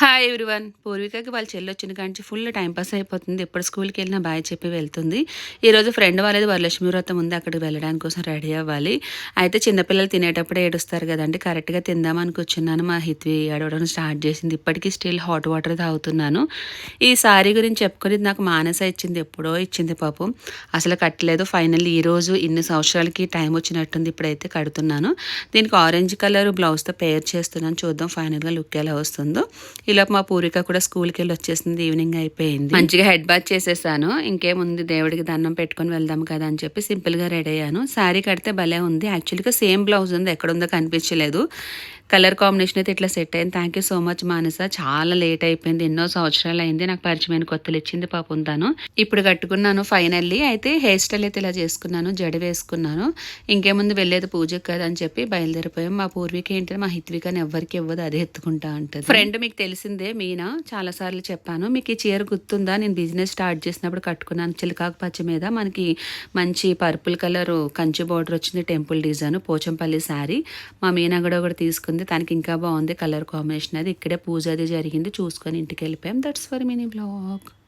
Hi everyone పూర్వికకి వాళ్ళ చెల్లి వచ్చిన కాంచి ఫుల్ టైం పాస్ అయిపోతుంది. ఎప్పుడు స్కూల్కి వెళ్ళినా బాయ్ చెప్పి వెళ్తుంది. ఈరోజు ఫ్రెండ్ వాళ్ళది వరలక్ష్మి వ్రతం ఉంది. అక్కడికి వెళ్ళడానికి కోసం రెడీ అవ్వాలి. అయితే చిన్నపిల్లలు తినేటప్పుడు ఏడుస్తారు కదండి. కరెక్ట్గా తిందామని కూర్చున్నాను. మా హిత్వి అడవడం స్టార్ట్ చేసింది. ఇప్పటికీ స్టిల్ హాట్ వాటర్ తాగుతున్నాను. ఈ సారీ గురించి చెప్పుకునేది నాకు మానస ఇచ్చింది. ఎప్పుడో ఇచ్చింది పాపం. అసలు కట్టలేదు. ఫైనల్ ఈరోజు ఇన్ని సంవత్సరాలకి టైం వచ్చినట్టుంది. ఇప్పుడైతే కడుతున్నాను. దీనికి ఆరెంజ్ కలర్ బ్లౌజ్తో పేర్ చేస్తున్నాను. చూద్దాం ఫైనల్గా లుక్ ఎలా వస్తుందో. ఇలా మా పూరిక కూడా స్కూల్కి వెళ్ళి వచ్చేసింది ఈవినింగ్ అయిపోయింది. మంచిగా హెడ్ బాత్ చేసేసాను. ఇంకేముంది దేవుడికి దండం పెట్టుకొని వెళ్దాం కదా అని చెప్పి సింపుల్గా రెడీ అయ్యాను. శారీ కడితే భలే ఉంది. యాక్చువల్గా సేమ్ బ్లౌజ్ ఉంది ఎక్కడుందో కనిపించలేదు. కలర్ కాంబినేషన్ అయితే ఇట్లా సెట్ అయింది. Thank you so much Manasa. చాలా లేట్ అయిపోయింది. ఎన్నో సంవత్సరాలు అయింది. నాకు పరిచయమైన కొత్తలు ఇచ్చింది పాపం తాను. ఇప్పుడు కట్టుకున్నాను ఫైనల్లీ అయితే హెయిర్ స్టైల్ అయితే ఇలా చేసుకున్నాను. జడ వేసుకున్నాను. ఇంకేముంది వెళ్ళేది పూజకు కదా అని చెప్పి బయలుదేరిపోయాం. మా పూర్వీకి ఏంటంటే మా హిత్వికని ఎవరికి ఇవ్వదు. అదే ఎత్తుకుంటా ఉంటుంది ఫ్రెండ్ మీకు తెలిసిందే మీనా? చాలా సార్లు చెప్పాను. మీకు ఈ చీర గుర్తుందా? నేను బిజినెస్ స్టార్ట్ చేసినప్పుడు కట్టుకున్నాను. చిలకాకు పచ్చ మీద మనకి మంచి పర్పుల్ కలర్ కంచి బార్డర్ వచ్చింది టెంపుల్ డిజైన్ పోచంపల్లి శారీ మా మీనా కూడా ఒకటి తీసుకుంది. తనకి ఇంకా బాగుంది కలర్ కాంబినేషన్ అది ఇక్కడే పూజ అది జరిగింది చూసుకొని ఇంటికి వెళ్ళిపోయాం. That's for mini blog